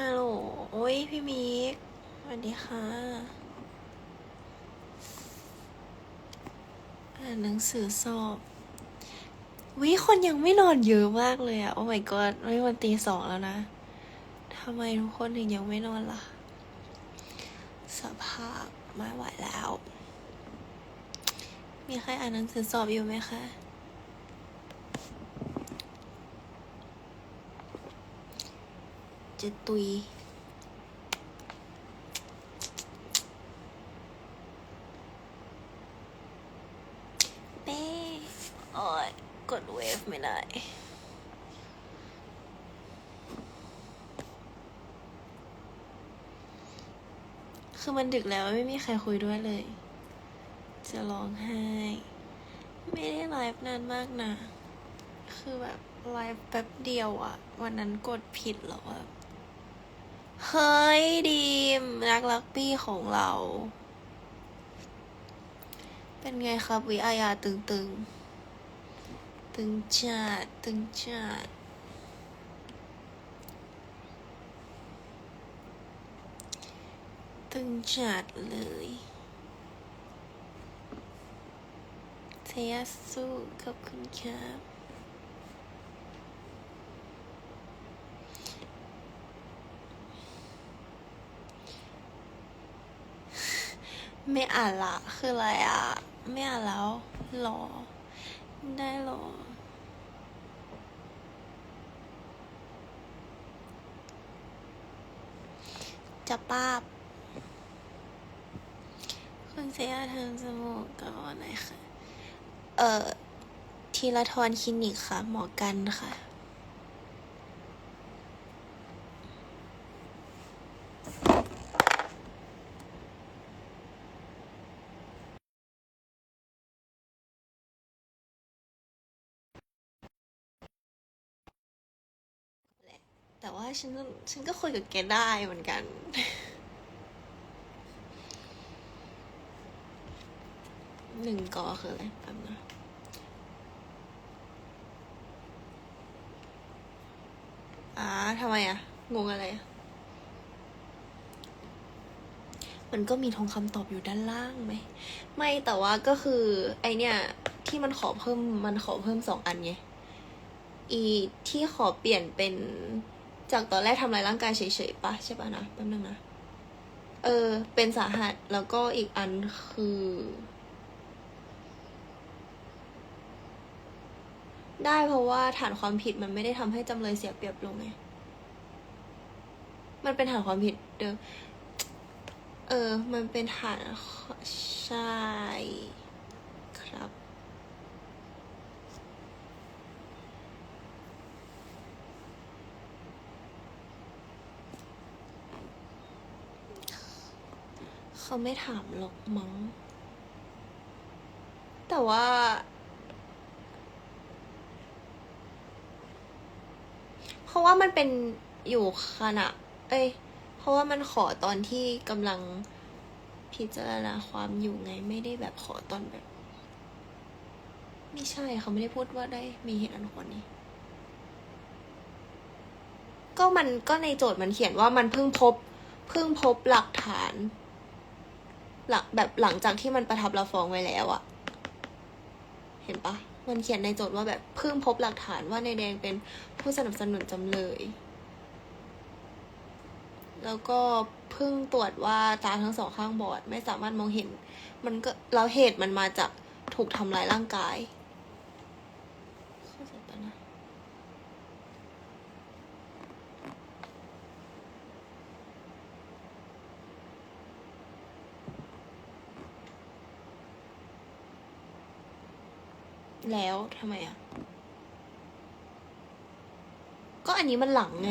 ฮัลโหล โอ้ยพี่มิกสวัสดีค่ะ อ่านหนังสือสอบวิคนยังไม่นอนเยอะมากเลยอะโอ้ my god ไม่วันตีสองแล้วนะทำไมทุกคนถึงยังไม่นอนล่ะ สภาพไม่ไหวแล้ว มีใครอ่านหนังสือสอบอยู่ไหมคะ จะตุย เป้โอ้ยกดเวฟไม่ได้คือมันดึกแล้วไม่มีใครคุยด้วยเลย จะร้องไห้ ไม่ได้ไลฟ์นานมากนะ คือแบบไลฟ์แป๊บเดียวอะวันนั้นกดผิดแล้วะ เฮ้ยดีมนักลักปี้ของเรา เป็นไงครับวิอาญาตึงตึงตึงจัดตึงจัดตึงจัดเลยเทยาสุขอบคุณครับ ไม่อ่านละ คืออะไรอะ ไม่อ่านแล้วหรอ ได้หรอ จะป้าบ คุณเซียทำจมูกกับวันไหนคะ เอ่อ ทีละทอนคลินิกค่ะ หมอกันค่ะ แต่ว่าฉันก็ฉันก็คุยกับแกได้เหมือนกัน หนึ่งกอคืออะไรแป๊บนะอ่าทำไมอะงงอะไรอะมันก็มีทองคำตอบอยู่ด้านล่างไหม ไม่แต่ว่าก็คือ ไอเนี่ยที่มันขอเพิ่มมันขอเพิ่มสองอันไง อีที่ขอเปลี่ยนเป็น จากตอนแรกทำลายร่างกายเฉยๆปะใช่ปะนะแป๊บนึงนะ เออ เป็นสาหัสแล้วก็อีกอันคือ ได้เพราะว่าฐานความผิดมันไม่ได้ทำให้จำเลยเสียเปรียบลงไง มันเป็นฐานความผิดเดิมเออ มันเป็นฐานใช่ครับ เขาไม่ถามหรอกมั้ง แต่ว่า เพราะว่ามันเป็นอยู่ขณะ เอ้ย เพราะว่ามันขอตอนที่กำลังพิจารณาความอยู่ไงไม่ได้แบบขอตอนแบบ ไม่ใช่เขาไม่ได้พูดว่าได้มีเหตุอันควรนี่ก็มันก็ในโจทย์มันเขียนว่ามันเพิ่งพบ เพิ่งพบหลักฐาน หลักแบบหลังจากที่มันประทับรับฟ้องไว้แล้วอะเห็นปะมันเขียนในโจทย์ว่าแบบเพิ่งพบหลักฐานว่าในายแดงเป็นผู้สนับสนุนจำเลย แล้วก็เพิ่งตรวจว่าตาทั้งสองข้างบอด ไม่สามารถมองเห็น มันก็แล้วเหตุมันมาจากถูกทำร้ายร่างกายเข้าใจปะนะ แล้วทำไมอะ ก็อันนี้มันหลังไง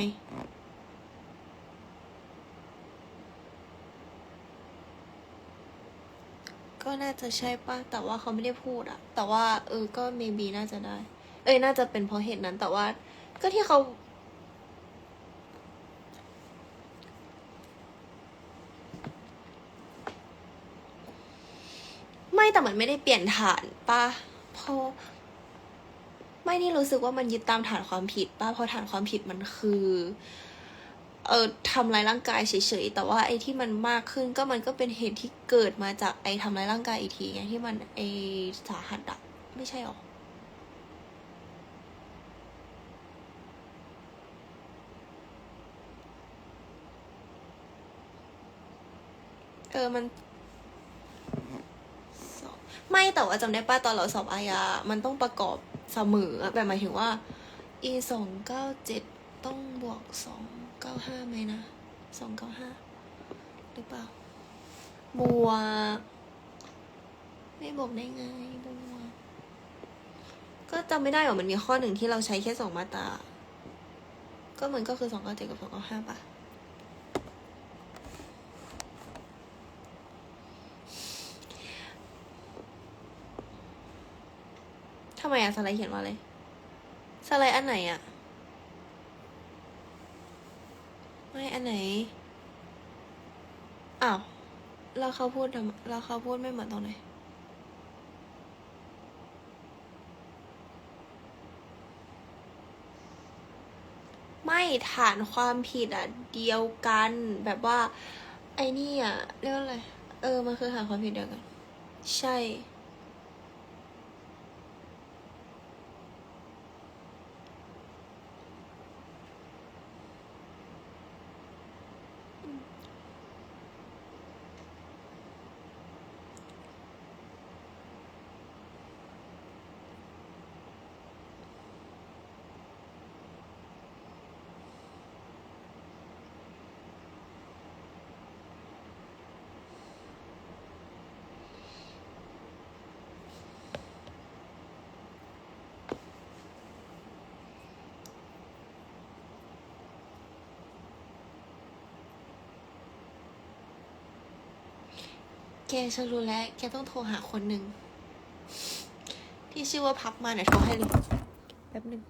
ก็น่าจะใช่ป่ะ แต่ว่าเขาไม่ได้พูดอะแต่ว่า เออ ก็ maybe น่าจะได้ เอ้ย น่าจะเป็นเพราะเหตุนั้น แต่ว่า ก็ที่เขาไม่แต่มันไม่ได้เปลี่ยนฐานป่ะ พราะไม่นี่รู้สึกว่ามันยึดตามฐานความผิดป่ะเพราะฐานความผิดมันคือ เออทำร้ายร่างกายเฉยๆแต่ว่าไอ้ที่มันมากขึ้นก็มันก็เป็นเหตุที่เกิดมาจากไอ้ทำร้ายร่างกายอีกทีไงที่มันไอ้สาหัสอะไม่ใช่หรอเออ มัน ไม่แต่ว่าจำได้ป้าตอนเราสอบอาญามันต้องประกอบเสมอแบบหมายถึงว่า e สองเก้าเจ็ดต้องบวกสองเก้าห้าไหมนะสองเก้าห้าหรือเปล่า บวก ไม่บวกได้ไงบวก ก็จำไม่ได้หรอมันมีข้อหนึ่งที่เราใช้แค่สองมาตราก็มันก็คือสองเก้าเจ็ดกับสองเก้าห้าป่ะ ไมอะสไลด์เขียนว่าอะไร สไลด์อันไหนอะไม่อันไหน อ้าวแล้วเขาพูดทำแล้วเขาพูดไม่เหมือนตรงไหน ไม่ฐานความผิดอะเดียวกันแบบว่า ไอ้นี่อะเรียกว่าอะไร เออ มันคือฐานความผิดเดียวกัน ใช่ กฉันรู้แล้วแกต้องโทรหาคนหนึ่งที่ชื่อว่าพับมาเนี่ยโทรให้เลยแป๊บหนึ่ง